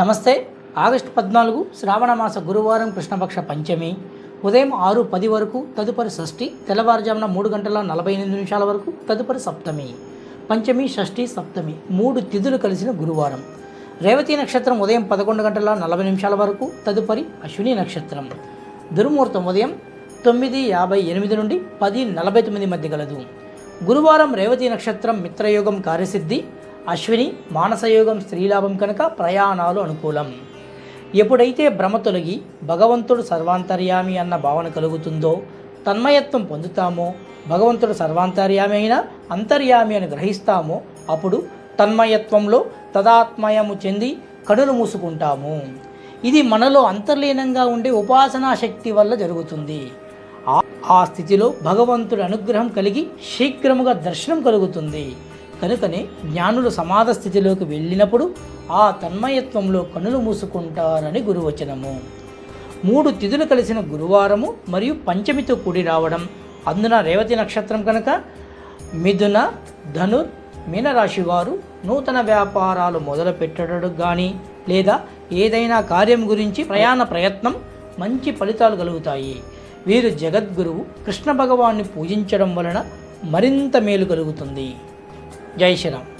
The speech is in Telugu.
నమస్తే. ఆగస్టు పద్నాలుగు శ్రావణ మాస గురువారం కృష్ణపక్ష పంచమి. ఉదయం ఆరు పది వరకు తదుపరి షష్ఠి తెల్లవారుజామున మూడు గంటల నలభై ఎనిమిది నిమిషాల వరకు తదుపరి సప్తమి. పంచమి షష్ఠి సప్తమి మూడు తిథులు కలిసిన గురువారం. రేవతి నక్షత్రం ఉదయం పదకొండు గంటల నలభై నిమిషాల వరకు తదుపరి అశ్విని నక్షత్రం. దుర్ముహూర్తం ఉదయం తొమ్మిది యాభై ఎనిమిది నుండి పది నలభై తొమ్మిది మధ్య గలదు. గురువారం రేవతి నక్షత్రం మిత్రయోగం కార్యసిద్ధి అశ్విని మానసయోగం స్త్రీలాభం కనుక ప్రయాణాలు అనుకూలం. ఎప్పుడైతే భ్రమ తొలగి భగవంతుడు సర్వాంతర్యామి అన్న భావన కలుగుతుందో తన్మయత్వం పొందుతామో భగవంతుడు సర్వాంతర్యామి అయినా అంతర్యామి అని గ్రహిస్తామో అప్పుడు తన్మయత్వంలో తదాత్మయము చెంది కనులు మూసుకుంటాము. ఇది మనలో అంతర్లీనంగా ఉండే ఉపాసనా శక్తి వల్ల జరుగుతుంది. ఆ- ఆ స్థితిలో భగవంతుడి అనుగ్రహం కలిగి శీఘ్రముగా దర్శనం కలుగుతుంది. కనుకనే జ్ఞానులు సమాధ స్థితిలోకి వెళ్ళినప్పుడు ఆ తన్మయత్వంలో కనులు మూసుకుంటారని గురువచనము. మూడు తిథులు కలిసిన గురువారము మరియు పంచమితో కూడి రావడం. అందున రేవతి నక్షత్రం కనుక మిథున ధనుర్ మీనరాశి వారు నూతన వ్యాపారాలు మొదలు పెట్టడం కానీ లేదా ఏదైనా కార్యం గురించి ప్రయాణ ప్రయత్నం మంచి ఫలితాలు కలుగుతాయి. వీరు జగద్గురువు కృష్ణ భగవాన్ని పూజించడం వలన మరింత మేలు కలుగుతుంది. जय श्री राम।